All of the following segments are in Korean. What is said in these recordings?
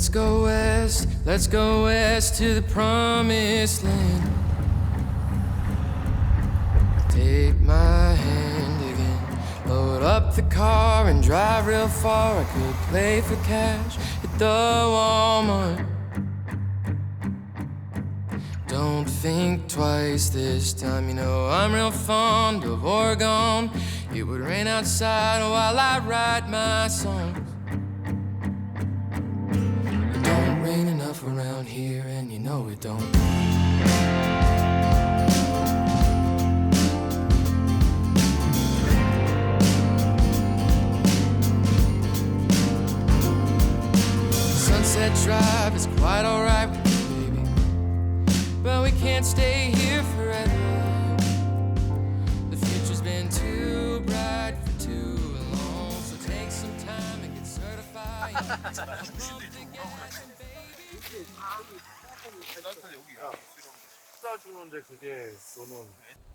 Let's go west. Let's go west to the promised land. Take my hand again. Load up the car and drive real far. I could play for cash at the Walmart. Don't think twice this time, you know I'm real fond of Oregon. It would rain outside while I write my songs. Around here, and you know it don't. Sunset Drive is quite alright with me, baby. But we can't stay here forever. The future's been too bright for too long. So take some time and get certified. 싸주는데 그게 너는 보내고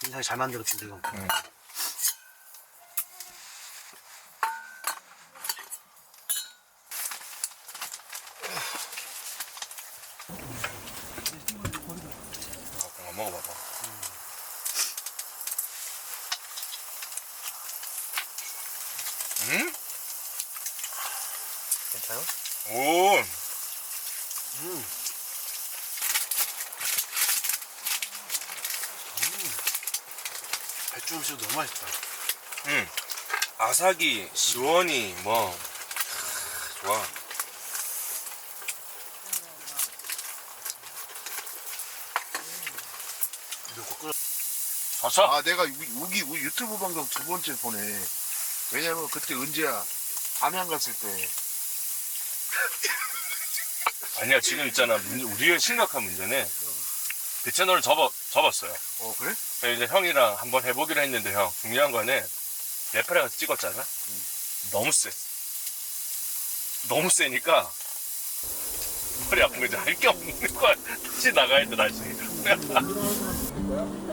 굉장히 잘 만들었지 이거. 어, 먹어봐봐. 음? 괜찮아? 오. 배 추 음식 너무 맛있다. 음. 아삭이 시원히 뭐 좋아. 넣고 끓여. 좋죠? 아 내가 우리 유튜브 방송 두 번째 보내 왜냐면 그때 은지야 담양 갔을 때 아니야 지금 있잖아 문제, 우리의 심각한 문제는 그 채널을 접어, 접었어요. 어 그래? 이제 형이랑 한번 해보기로 했는데 형 중요한 거는 가서 찍었잖아. 너무 세. 너무 세니까 머리 아픈 거 이제 할게 없는 거야. 다시 나가야 돼 다시.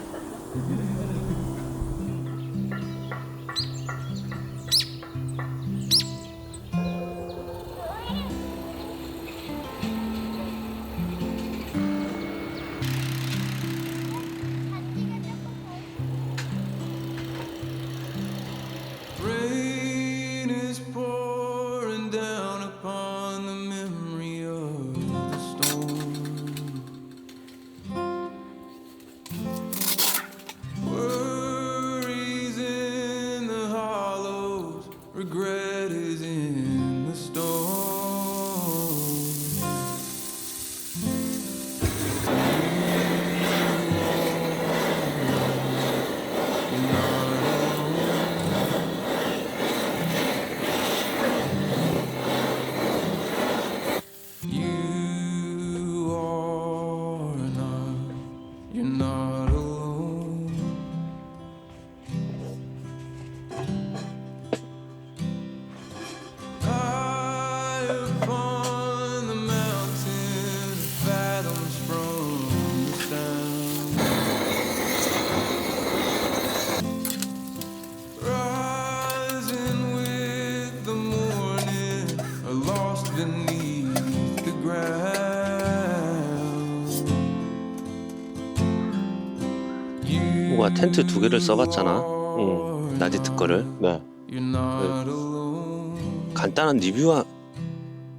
친구가 텐트 두 개를 써봤잖아. 음. 나디트 거를. 네. Alone. 간단한 리뷰와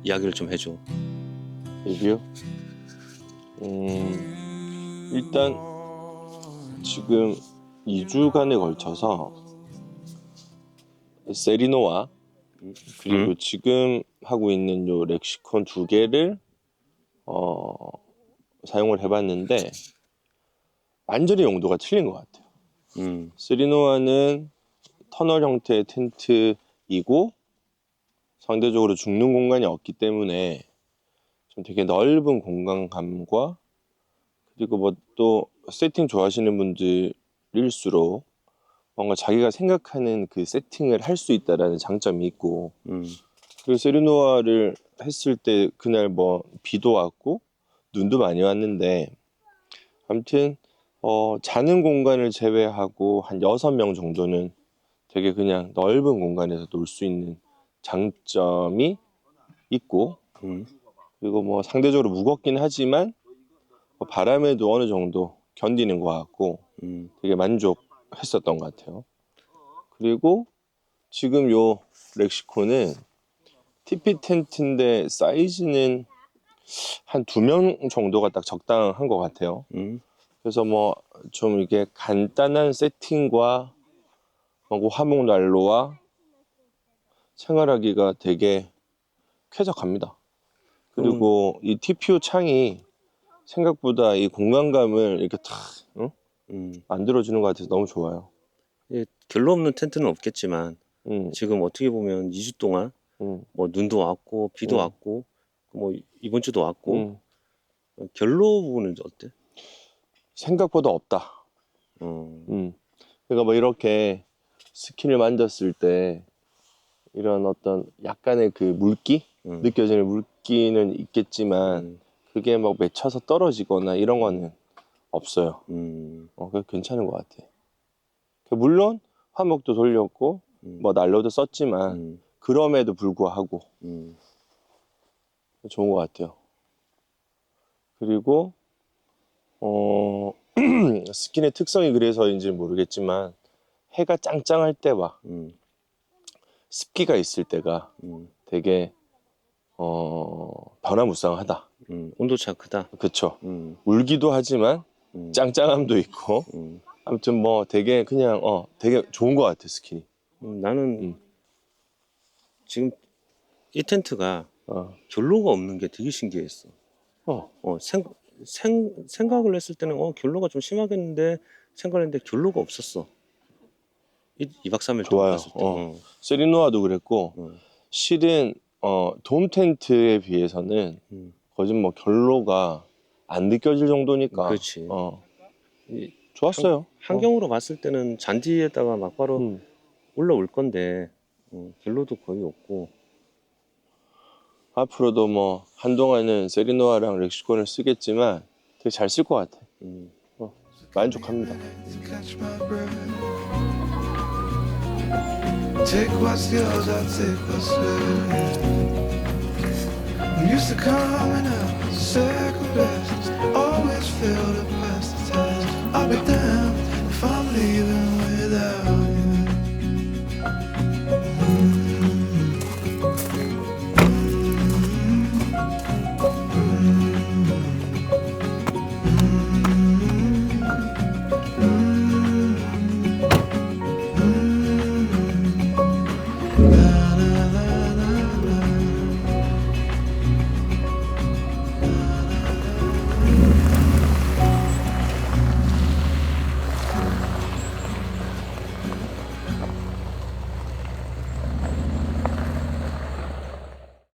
이야기를 좀 해줘. 리뷰? 음, 일단 지금 2주간에 걸쳐서 세리노와 그리고 음. 지금 하고 있는 요 렉시콘 두 개를 어, 사용을 해봤는데 완전히 용도가 틀린 것 같아요. 음, 세리노와는 터널 형태의 텐트이고 상대적으로 죽는 공간이 없기 때문에 좀 되게 넓은 공간감과 그리고 뭐 또 세팅 좋아하시는 분들일수록 뭔가 자기가 생각하는 그 세팅을 할 수 있다라는 장점이 있고 음, 그리고 세리노아를 했을 때 그날 뭐 비도 왔고 눈도 많이 왔는데 아무튼 어, 자는 공간을 제외하고 한 여섯 명 정도는 되게 그냥 넓은 공간에서 놀 수 있는 장점이 있고 음, 그리고 뭐 상대적으로 무겁긴 하지만 뭐 바람에도 어느 정도 견디는 것 같고 음, 되게 만족했었던 것 같아요. 그리고 지금 요 렉시콘은 TP 텐트인데 사이즈는 한 두 명 정도가 딱 적당한 것 같아요. 음, 그래서 뭐 좀 이게 간단한 세팅과 뭐 화목 난로와 생활하기가 되게 쾌적합니다. 그리고 이 TPU 창이 생각보다 이 공간감을 이렇게 탁 응? 음. 만들어주는 것 같아서 너무 좋아요. 예, 결로 없는 텐트는 없겠지만 음, 지금 어떻게 보면 2주 동안 음, 뭐 눈도 왔고 비도 음. 왔고 뭐 이번 주도 왔고 음. 결로 부분은 어때? 생각보다 없다. 어, 음. 그러니까 뭐 이렇게 스킨을 만졌을 때 이런 어떤 약간의 그 물기 음, 느껴지는 물기는 있겠지만 음, 그게 막 맺혀서 떨어지거나 이런 거는 없어요. 음, 어, 그 괜찮은 것 같아. 그 물론 화목도 돌렸고 음, 뭐 난로도 썼지만 음, 그럼에도 불구하고 음, 좋은 것 같아요. 그리고 어 스킨의 특성이 그래서인지 모르겠지만 해가 짱짱할 때와 음, 습기가 있을 때가 음, 되게 어 변화무쌍하다. 음, 온도차 크다. 그쵸? 음, 울기도 하지만 음, 짱짱함도 있고 음. 아무튼 뭐 되게 그냥 어 되게 좋은 것 같아 스킨이. 음, 나는 음. 지금 이 텐트가 어. 결로가 없는 게 되게 신기했어. 어. 어, 생, 생, 생각을 했을 때는 어, 결로가 좀 심하겠는데 생각했는데 결로가 없었어. 이, 2박 3일 좋아요. 봤을 때. 어. 어. 세리노아도 그랬고 어. 실은 어, 돔 텐트에 비해서는 음. 거짓 뭐 결로가 안 느껴질 정도니까 그렇지. 어, 이 좋았어요. 환 경으로 봤을 때는 잔디에다가 막바로 어. 음. 올라올 건데 어, 결로도 거의 없고 앞으로도 뭐 한동안은 세리노아랑 렉시콘을 쓰겠지만 되게 잘 쓸 것 같아. 음, 어, 만족합니다. Take what's yours, I'll take what's mine. I'm used to coming out circle best, always filled up.